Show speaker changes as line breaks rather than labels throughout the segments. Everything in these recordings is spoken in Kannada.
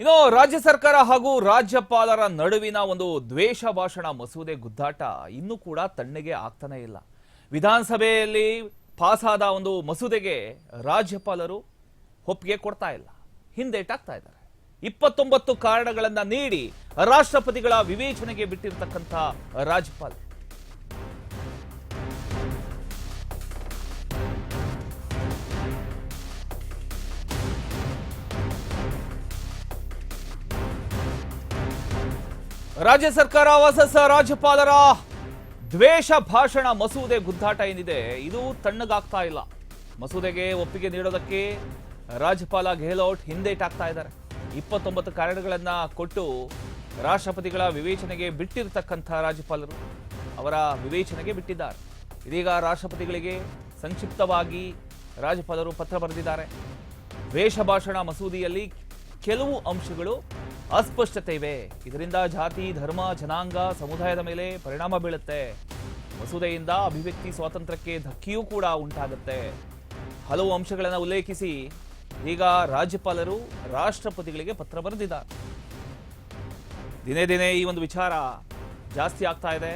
ಇನ್ನು ರಾಜ್ಯ ಸರ್ಕಾರ ಹಾಗೂ ರಾಜ್ಯಪಾಲರ ನಡುವಿನ ಒಂದು ದ್ವೇಷ ಭಾಷಣ ಮಸೂದೆ ಗುದ್ದಾಟ ಇನ್ನೂ ಕೂಡ ತಣ್ಣಗೆ ಆಗ್ತಾನೇ ಇಲ್ಲ. ವಿಧಾನಸಭೆಯಲ್ಲಿ ಪಾಸಾದ ಒಂದು ಮಸೂದೆಗೆ ರಾಜ್ಯಪಾಲರು ಒಪ್ಪಿಗೆ ಕೊಡ್ತಾ ಇಲ್ಲ. ಹಿಂದೇಟಾಗ್ತಾ ಇದ್ದಾರೆ. ಇಪ್ಪತ್ತೊಂಬತ್ತು ಕಾರಣಗಳನ್ನು ನೀಡಿ ರಾಷ್ಟ್ರಪತಿಗಳ ವಿವೇಚನೆಗೆ ಬಿಟ್ಟಿರ್ತಕ್ಕಂಥ ರಾಜ್ಯಪಾಲರು ರಾಜ್ಯ ಸರ್ಕಾರ ಹೊಸ ರಾಜ್ಯಪಾಲರ ದ್ವೇಷ ಭಾಷಣ ಮಸೂದೆ ಗುದ್ದಾಟ ಏನಿದೆ ಇದು ತಣ್ಣಗಾಗ್ತಾ ಇಲ್ಲ. ಮಸೂದೆಗೆ ಒಪ್ಪಿಗೆ ನೀಡೋದಕ್ಕೆ ರಾಜ್ಯಪಾಲ ಗೆಹ್ಲೋಟ್ ಹಿಂದೇಟಾಗ್ತಾ ಇದ್ದಾರೆ. ಇಪ್ಪತ್ತೊಂಬತ್ತು ಕಾರಣಗಳನ್ನು ಕೊಟ್ಟು ರಾಷ್ಟ್ರಪತಿಗಳ ವಿವೇಚನೆಗೆ ಬಿಟ್ಟಿರತಕ್ಕಂಥ ರಾಜ್ಯಪಾಲರು ಅವರ ವಿವೇಚನೆಗೆ ಬಿಟ್ಟಿದ್ದಾರೆ. ಇದೀಗ ರಾಷ್ಟ್ರಪತಿಗಳಿಗೆ ಸಂಕ್ಷಿಪ್ತವಾಗಿ ರಾಜ್ಯಪಾಲರು ಪತ್ರ ಬರೆದಿದ್ದಾರೆ. ದ್ವೇಷ ಭಾಷಣ ಮಸೂದೆಯಲ್ಲಿ ಕೆಲವು ಅಂಶಗಳು ಅಸ್ಪಷ್ಟತೆ ಇವೆ. ಇದರಿಂದ ಜಾತಿ, ಧರ್ಮ, ಜನಾಂಗ, ಸಮುದಾಯದ ಮೇಲೆ ಪರಿಣಾಮ ಬೀಳುತ್ತೆ. ಮಸೂದೆಯಿಂದ ಅಭಿವ್ಯಕ್ತಿ ಸ್ವಾತಂತ್ರ್ಯಕ್ಕೆ ಧಕ್ಕೆಯೂ ಕೂಡ ಉಂಟಾಗುತ್ತೆ. ಹಲವು ಅಂಶಗಳನ್ನು ಉಲ್ಲೇಖಿಸಿ, ಈಗ ರಾಜ್ಯಪಾಲರು ರಾಷ್ಟ್ರಪತಿಗಳಿಗೆ ಪತ್ರ ಬರೆದಿದ್ದಾರೆ. ದಿನೇ ದಿನೇ ಈ ಒಂದು ವಿಚಾರ ಜಾಸ್ತಿ ಆಗ್ತಾ ಇದೆ.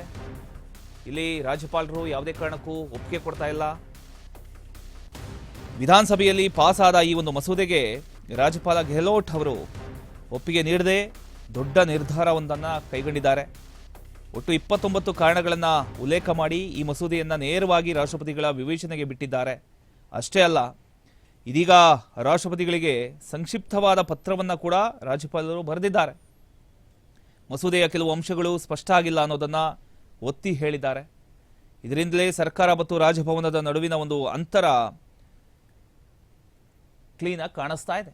ಇಲ್ಲಿ ರಾಜ್ಯಪಾಲರು ಯಾವುದೇ ಕಾರಣಕ್ಕೂ ಒಪ್ಪಿಗೆ ಕೊಡ್ತಾ ಇಲ್ಲ. ವಿಧಾನಸಭೆಯಲ್ಲಿ ಪಾಸ್ ಆದ ಈ ಒಂದು ಮಸೂದೆಗೆ ರಾಜ್ಯಪಾಲ ಗೆಹ್ಲೋಟ್ ಅವರು ಒಪ್ಪಿಗೆ ನೀಡದೆ ದೊಡ್ಡ ನಿರ್ಧಾರವೊಂದನ್ನು ಕೈಗೊಂಡಿದ್ದಾರೆ. ಒಟ್ಟು ಇಪ್ಪತ್ತೊಂಬತ್ತು ಕಾರಣಗಳನ್ನು ಉಲ್ಲೇಖ ಮಾಡಿ ಈ ಮಸೂದೆಯನ್ನು ನೇರವಾಗಿ ರಾಷ್ಟ್ರಪತಿಗಳ ವಿವೇಚನೆಗೆ ಬಿಟ್ಟಿದ್ದಾರೆ. ಅಷ್ಟೇ ಅಲ್ಲ, ಇದೀಗ ರಾಷ್ಟ್ರಪತಿಗಳಿಗೆ ಸಂಕ್ಷಿಪ್ತವಾದ ಪತ್ರವನ್ನು ಕೂಡ ರಾಜ್ಯಪಾಲರು ಬರೆದಿದ್ದಾರೆ. ಮಸೂದೆಯ ಕೆಲವು ಅಂಶಗಳು ಸ್ಪಷ್ಟ ಆಗಿಲ್ಲ ಅನ್ನೋದನ್ನು ಒತ್ತಿ ಹೇಳಿದ್ದಾರೆ. ಇದರಿಂದಲೇ ಸರ್ಕಾರ ಮತ್ತು ರಾಜಭವನದ ನಡುವಿನ ಒಂದು ಅಂತರ ಕ್ಲೀನಾಗಿ ಕಾಣಿಸ್ತಾ ಇದೆ.